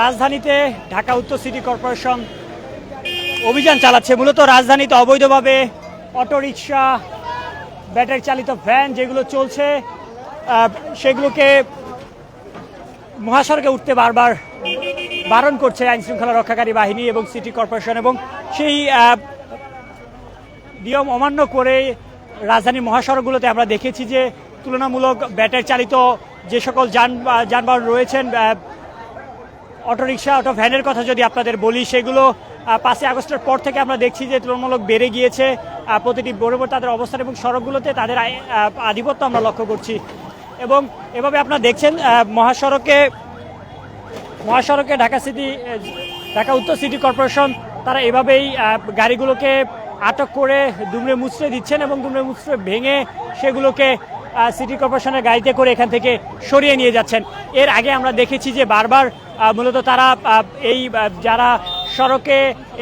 রাজধানীতে ঢাকা উত্তর city corporation অভিযান চালাচ্ছে। মূলত রাজধানীতে অবৈধভাবে অটোরিকশা ব্যাটারি চালিত ভ্যান যেগুলো চলছে সেগুলোকে মহাসড়কে উঠতে বারবার বারণ করছে আইন শৃঙ্খলা রক্ষাকারী বাহিনী এবং সিটি কর্পোরেশন এবং সেই নিয়ম অমান্য করে রাজধানীর মহাসড়কগুলোতে আমরা দেখেছি যে তুলনামূলক ব্যাটারি চালিত যে সকল যান যানবাহন রয়েছেন অটোরিকশা অটো ভ্যানের কথা যদি আপনাদের বলি, সেগুলো পাঁচই আগস্টের পর থেকে আমরা দেখছি যে তুলনামূলক বেড়ে গিয়েছে। প্রতিটি বরাবর তাদের অবস্থান এবং সড়কগুলোতে তাদের আধিপত্য আমরা লক্ষ্য করছি। এবং এভাবে আপনারা দেখছেন মহাসড়কে মহাসড়কে ঢাকা সিটি ঢাকা উত্তর সিটি কর্পোরেশন, তারা এভাবেই গাড়িগুলোকে আটক করে দুমড়ে মুচড়ে দিচ্ছেন এবং দুমড়ে মুচড়ে ভেঙে সেগুলোকে সিটি কর্পোরেশনের গাড়িতে করে এখান থেকে সরিয়ে নিয়ে যাচ্ছেন। এর আগে আমরা দেখেছি যে বারবার মূলত তারা এই যারা সড়কে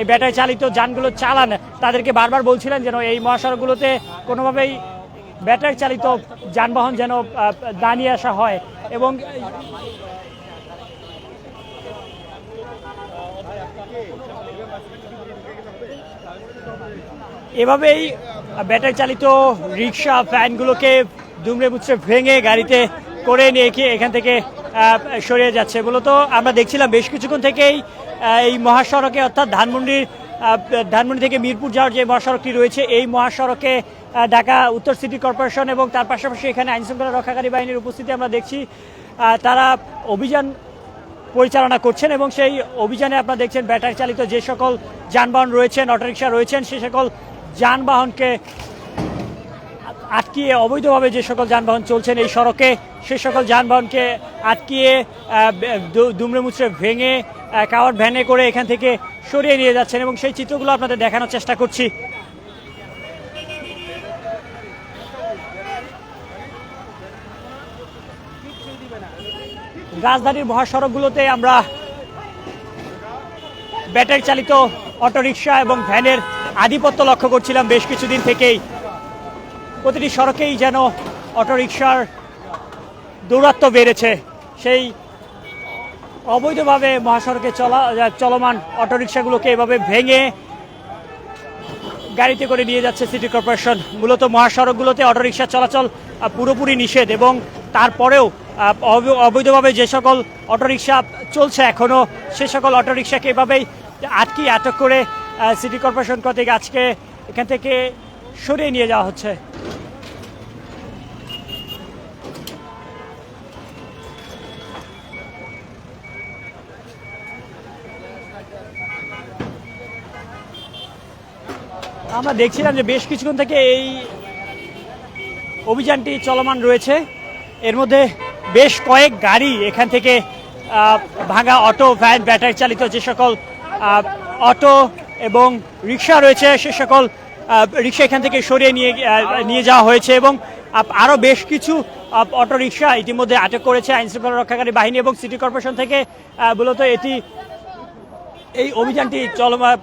ব্যাটারি চালিত যানগুলো চালান, তাদেরকে বারবার বলছিলেন যেন এই মহাসড়কগুলোতে কোনোভাবেই ব্যাটারি চালিত যানবাহন যেন দাঁড়িয়ে আসা হয়। এবং এভাবেই ব্যাটারি চালিত রিক্সা ভ্যানগুলোকে দুমড়ে মুচড়ে ভেঙে গাড়িতে করে নিয়ে গিয়ে এখান থেকে সরিয়ে যাচ্ছে। মূলত আমরা দেখছিলাম বেশ কিছুক্ষণ থেকেই এই মহাসড়কে অর্থাৎ ধানমন্ডির ধানমন্ডি থেকে মিরপুর যাওয়ার যে মহাসড়কটি রয়েছে, এই মহাসড়কে ঢাকা উত্তর সিটি কর্পোরেশন এবং তার পাশাপাশি এখানে আইনশৃঙ্খলা রক্ষাকারী বাহিনীর উপস্থিতি আমরা দেখছি। তারা অভিযান পরিচালনা করছেন এবং সেই অভিযানে আপনারা দেখছেন ব্যাটারি চালিত যে সকল যানবাহন রয়েছেন, অটোরিকশা রয়েছেন, সে সকল যানবাহনকে আটকিয়ে অবৈধভাবে যে সকল যানবাহন চলছেন এই সড়কে, সে সকল যানবাহনকে আটকিয়ে দুমড়ে মুচড়ে ভেঙে কাওয়ার ভ্যানে করে এখান থেকে সরিয়ে নিয়ে যাচ্ছেন এবং সেই চিত্রগুলো আপনাদের দেখানোর চেষ্টা করছি। রাজধানীর মহাসড়কগুলোতে আমরা ব্যাটারি চালিত অটোরিকশা এবং ভ্যানের আধিপত্য লক্ষ্য করছিলাম বেশ কিছুদিন থেকেই। প্রতিটি সড়কেই যেন অটোরিকশার দৌরাত্ম্য বেড়েছে। সেই অবৈধভাবে মহাসড়কে চলা, চলমান অটোরিকশাগুলোকে এভাবে ভেঙে গাড়িতে করে নিয়ে যাচ্ছে সিটি কর্পোরেশন। মূলত মহাসড়কগুলোতে অটোরিকশা চলাচল পুরোপুরি নিষেধ এবং তারপরেও অব- অবৈধভাবে যে সকল অটোরিকশা চলছে এখনও সে সকল অটোরিকশাকে এভাবেই আটকি, আটক করে সিটি কর্পোরেশন কর্তৃক আজকে এখান থেকে সরিয়ে নিয়ে যাওয়া হচ্ছে। আমরা দেখছিলাম যে বেশ কিছুক্ষণ থেকে এই অভিযানটি চলমান রয়েছে। এর মধ্যে বেশ কয়েক গাড়ি এখান থেকে ভাঙা অটো, ভ্যান, ব্যাটারি চালিত যে সকল অটো এবং রিক্সা রয়েছে, সে সকল রিক্সা এখান থেকে সরিয়ে নিয়ে নিয়ে যাওয়া হয়েছে এবং আরও বেশ কিছু অটো রিক্সা ইতিমধ্যে আটক করেছে আইন আইনশৃঙ্খলা রক্ষাকারী বাহিনী এবং সিটি কর্পোরেশন থেকে মূলত এটি, এই অভিযানটি চলমান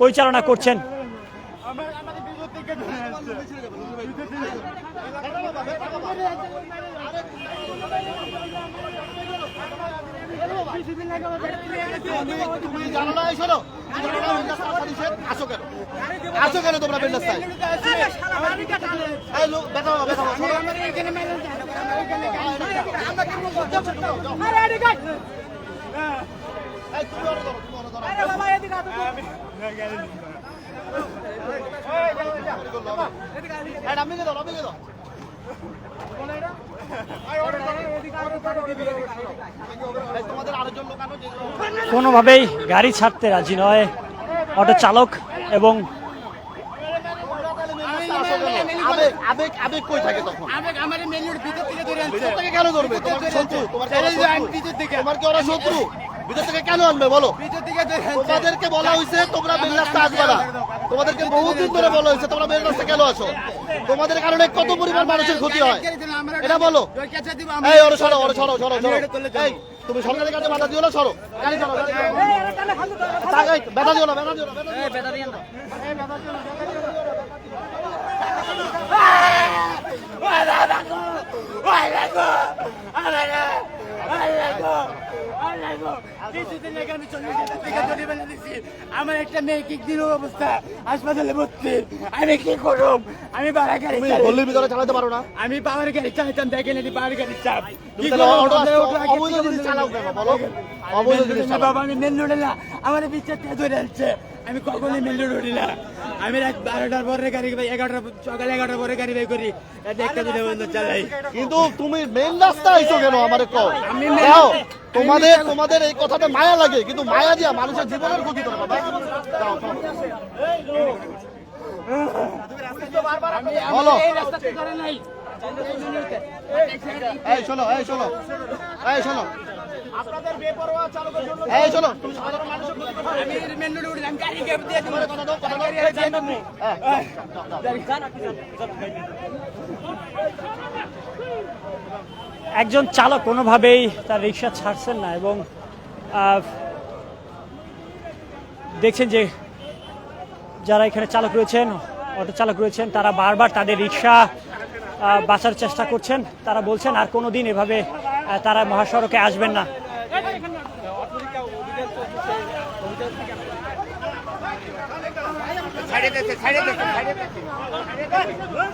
পরিচালনা করছেন। তুমি জানো না বিন্দাস আসা? আসো কেন তোমরা নামিয়ে দাও নামিয়ে দাও কোনোভাবেই গাড়ি ছাড়তে রাজি নয়। অটো চালক এবং আবেগ আবেগ আবেগ কই থাকে তখন আবেগ আমার ভিতর থেকে ধরে আনছে। ভিতর থেকে কেন ধরবে? তোমার শত্রু? তোমার কি ওরা শত্রু? ভিতর থেকে কেন আনবে বলো? ধরে তোমাদেরকে বলা হয়েছে তোমরা বেল রাস্তা আসবে না। তোমাদেরকে বহুদিন ধরে বলা হয়েছে তোমরা রাস্তা কেন আসো তোমাদের কারণে কত পরিমাণ মানুষের ক্ষতি হয়। এটা বলো। এই ওরে সরো ওরে সরো সরো সরো। এই তুমি সরকারের কাছে বাধা দিও না সরো। গাড়ি সরো গাড়ি সরো। তাকাই, ব্যথা দিও না ব্যথা দিও না ব্যথা দিও না। আল্লাহ খাইবো কিছুদিন আগে আমি চল্লিশ হাজার টাকা জরিমানা দিছি আমার একটা মেয়ে কি দিন অবস্থা? হাসপাতালে ভর্তি। আমি কি করব আমি বাড়া গাড়ি গল্লির ভিতরে চালাতে পারো না। আমি পাওয়ার গাড়ি চালাতাম দেখেন এটি পাওয়ার গাড়ি চাপ। কি করব? অবৈধ চালাও বলো? অবৈধ মেন জিনিস বাবা আমি মেন রোডে না আমার বিচার থেকে ধরে আনছে আমি কখনই মেন রোড উঠি না আমি রাত বারোটার পরে গাড়ি বাই এগারোটা সকালে এগারোটার পরে গাড়ি করি একটা দুটো চালাই কিন্তু তুমি মেন রাস্তা আইছো কেন আমারে কও আমি তোমাদের তোমাদের এই কথাতে মায়া লাগে কিন্তু মায়া দিয়া মানুষের জীবনের ক্ষতি করে বাবা বলো। এই এই শোনো এই শোনো এই শোনো এই শোনো তুমি সাধারণ মানুষের ক্ষতি করো। আমি মেন রোডে উঠি আমি গাড়ি গ্যাপ দিয়ে দেবো কথা দাও, কথা দেবো হ্যাঁ, একজন চালক কোনোভাবেই তার রিক্সা ছাড়ছেন না এবং দেখছেন যে যারা এখানে চালক রয়েছেন অটো চালক রয়েছেন তারা বারবার তাদের রিক্সা বাঁচার চেষ্টা করছেন। তারা বলছেন আর কোনো দিন এভাবে তারা মহাসড়কে আসবেন না। ছাড়ে দিতে ছাড়ে দিতে ছাড়ে দিতে ছাড়ে দিতে